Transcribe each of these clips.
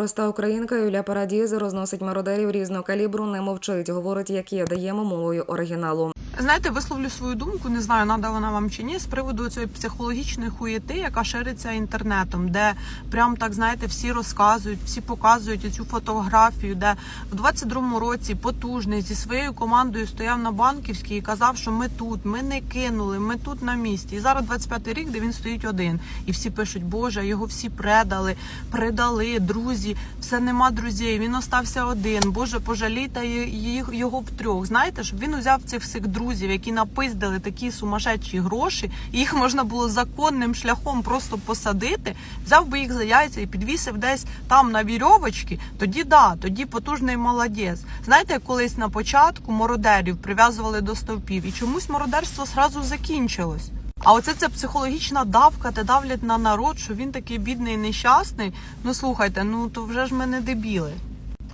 Проста українка Юля Парадіз розносить мародерів різного калібру, не мовчить, говорить, як є, даємо мовою оригіналу. Знаєте, висловлю свою думку, не знаю, нада вона вам чи ні, з приводу цієї психологічної хуєти, яка шириться інтернетом, де прям так знаєте, всі розказують, всі показують цю фотографію, де в 22-му році потужний зі своєю командою стояв на банківській і казав, що ми тут, ми не кинули, ми тут на місці. І зараз 25-й рік, де він стоїть один, і всі пишуть, Боже, його всі предали, предали, друзі, все нема друзів. Він остався один. Боже, пожалійте їх його втрьох. Знаєте, щоб він узяв цих всіх друзів, які напиздили такі сумасшедші гроші, їх можна було законним шляхом просто посадити, взяв би їх за яйця і підвісив десь там на вірьовочки, тоді да, тоді потужний молодець. Знаєте, колись на початку мародерів прив'язували до стовпів, і чомусь мародерство зразу закінчилось. А оце ця психологічна давка, де давлять на народ, що він такий бідний нещасний. Ну слухайте, ну то вже ж ми не дебіли.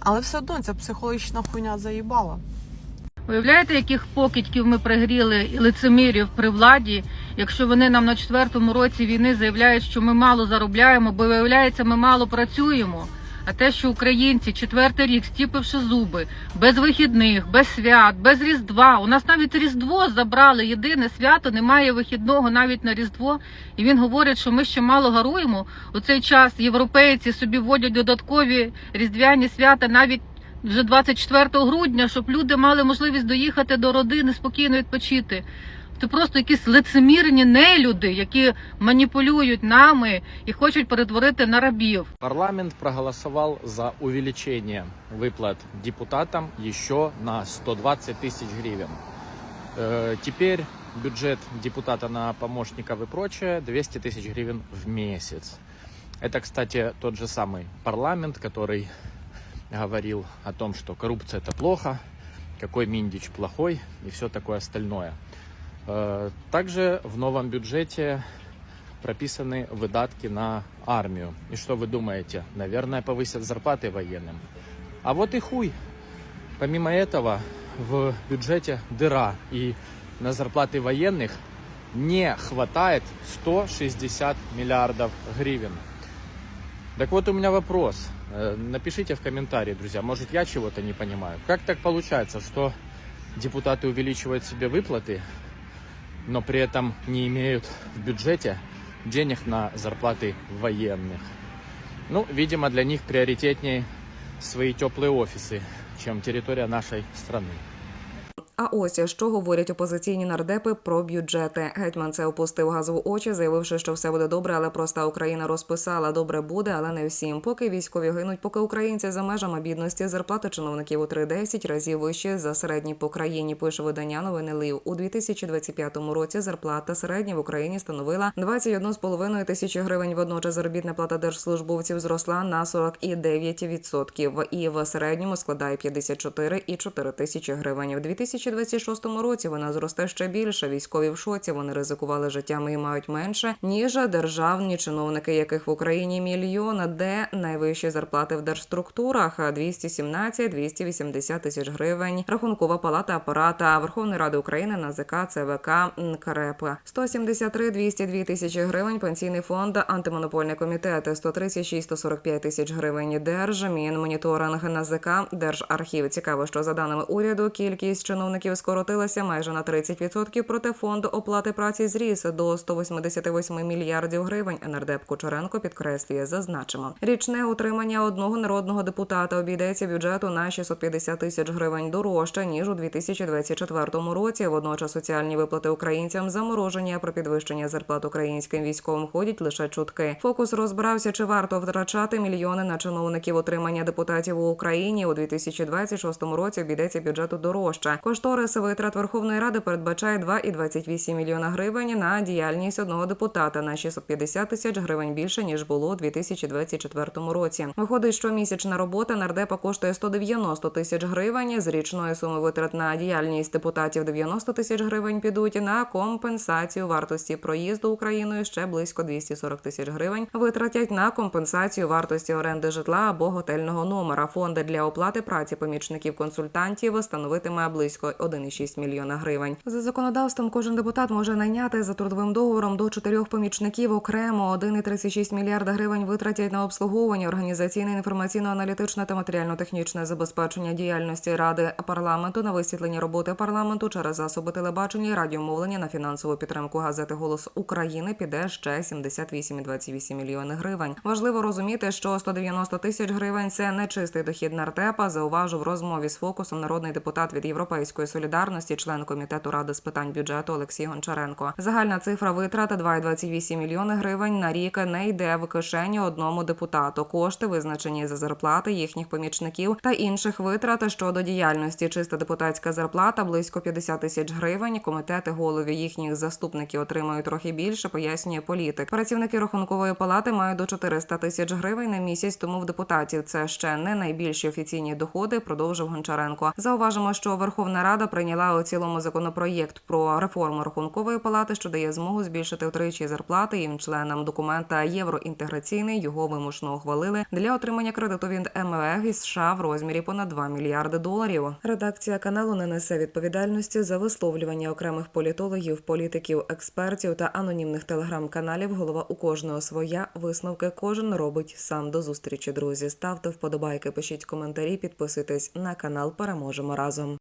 Але все одно ця психологічна хуйня заїбала. Уявляєте, яких покидьків ми пригріли і лицемірів при владі, якщо вони нам на четвертому році війни заявляють, що ми мало заробляємо, бо виявляється, ми мало працюємо. А те, що українці четвертий рік, стіпивши зуби, без вихідних, без свят, без різдва. У нас навіть різдво забрали. Єдине свято, немає вихідного навіть на різдво. І він говорить, що ми ще мало гаруємо. У цей час європейці собі вводять додаткові різдвяні свята навіть вже 24 грудня, щоб люди мали можливість доїхати до родини, спокійно відпочити. Це просто якісь лицемірні нелюди, які маніпулюють нами і хочуть перетворити на рабів. Парламент проголосовал за увеличение выплат депутатам еще на 120 тысяч гривен. Э, Теперь бюджет депутата на помощников и прочее 200 тысяч гривен в месяц. Это, кстати, тот же самый парламент, который говорил о том, что коррупция это плохо, какой Миндич плохой и все такое остальное. Э, Также в новом бюджете прописаны выдатки на армию. И что вы думаете? Наверное, повысят зарплаты военным. А вот и хуй. Помимо этого, в бюджете дыра. И на зарплаты военных не хватает 160 миллиардов гривен. Так вот у меня вопрос. Э, Напишите в комментарии, друзья. Может я чего-то не понимаю. Как так получается, что депутаты увеличивают себе выплаты, но при этом не имеют в бюджете денег на зарплаты военных. Ну, видимо, для них приоритетнее свои теплые офисы, чем территория нашей страны. А ось що говорять опозиційні нардепи про бюджети. Гетьман це опустив газу в очі, заявивши, що все буде добре, але проста Україна розписала добре буде, але не всім. Поки військові гинуть, поки українці за межами бідності, зарплати чиновників у 3-10 разів вищі за середні по країні. Пише видання новини Лив. У 2025 році зарплата середня в Україні становила 21,5 тисячі гривень. Водночас заробітна плата держслужбовців зросла на 49% і в середньому складає 54,4 тисячі гривень. В 2026 році вона зросте ще більше. Військові в шоці вони ризикували життями і мають менше ніж державні чиновники, яких в Україні мільйон, де найвищі зарплати в держструктурах 217-280 тисяч гривень. Рахункова палата апарата Верховної Ради України НАЗК, ЦВК НКРЕП 173-202 тисячі гривень. Пенсійний фонд, антимонопольний комітет 136-145 тисяч гривень. Держмінмоніторинг НАЗК, Держархів. Цікаво, що за даними уряду кількість чиновників скоротилася майже на 30%, проте фонд оплати праці зріс до 188 мільярдів гривень. Нардеп Кучеренко підкреслює, зазначимо. Річне утримання одного народного депутата обійдеться бюджету на 650 тисяч гривень дорожче ніж у 2024 році. Водночас соціальні виплати українцям заморожені а про підвищення зарплат українським військовим ходять лише чутки. Фокус розбирався, чи варто втрачати мільйони на чиновників утримання депутатів у Україні у 2026 році. Обійдеться бюджету дорожче. Кошторис витрат Верховної Ради передбачає 2,28 мільйона гривень на діяльність одного депутата на 650 тисяч гривень більше ніж було у 2024 році. Виходить, що місячна робота нардепа коштує 190 тисяч гривень. З річної суми витрат на діяльність депутатів 90 тисяч гривень підуть на компенсацію вартості проїзду Україною. Ще близько 240 тисяч гривень витратять на компенсацію вартості оренди житла або готельного номера. Фонди для оплати праці помічників консультантів становитиме близько 1,6 мільйона гривень. За законодавством кожен депутат може найняти за трудовим договором до чотирьох помічників окремо 1,36 мільярда гривень витратять на обслуговування організаційне, інформаційно-аналітичне та матеріально-технічне забезпечення діяльності ради парламенту на висвітлення роботи парламенту через засоби телебачення і радіомовлення на фінансову підтримку газети Голос України піде ще 78,28 мільйони гривень. Важливо розуміти, що 190 тисяч гривень це не чистий дохід нардепа. Зауважив розмові з фокусом народний депутат від Європейської солідарності, член комітету ради з питань бюджету Олексій Гончаренко. Загальна цифра витрат 2,28 мільйони гривень на рік не йде в кишеню одному депутату. Кошти визначені за зарплати їхніх помічників та інших витрат щодо діяльності. Чиста депутатська зарплата близько 50 тисяч гривень. Комітети голові їхніх заступників отримують трохи більше, пояснює політик. Працівники рахункової палати мають до 400 тисяч гривень на місяць. Тому в депутатів це ще не найбільші офіційні доходи. Продовжив Гончаренко. Зауважимо, що Верховна Рада прийняла у цілому законопроєкт про реформу рахункової палати, що дає змогу збільшити втричі зарплати їм членам документа євроінтеграційний. Його вимушено ухвалили для отримання кредиту від МВФ із США в розмірі понад 2 мільярди доларів. Редакція каналу не несе відповідальності за висловлювання окремих політологів, політиків, експертів та анонімних телеграм-каналів. Голова у кожного своя висновки кожен робить сам до зустрічі. Друзі, ставте вподобайки, пишіть коментарі, підписуйтесь на канал. Переможемо разом.